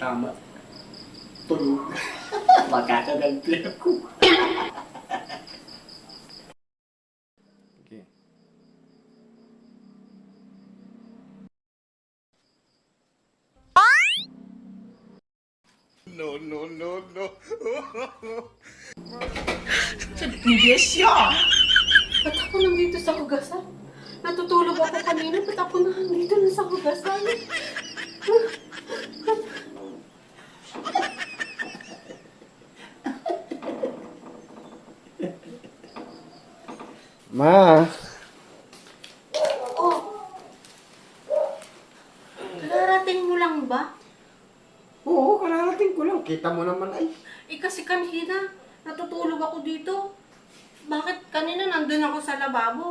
kama. Tulog. Makakagalpil ako. Okay. Ba't ako nandito sa hugasan? Natutulog ako kanina, ba't ako nandito na sa hugasan? Ma, Oh! Kararating mo lang ba? oo, kararating ko lang. Kita mo naman ay. Eh kasi kanina, natutulog ako dito. Bakit kanina nandun ako sa lababo?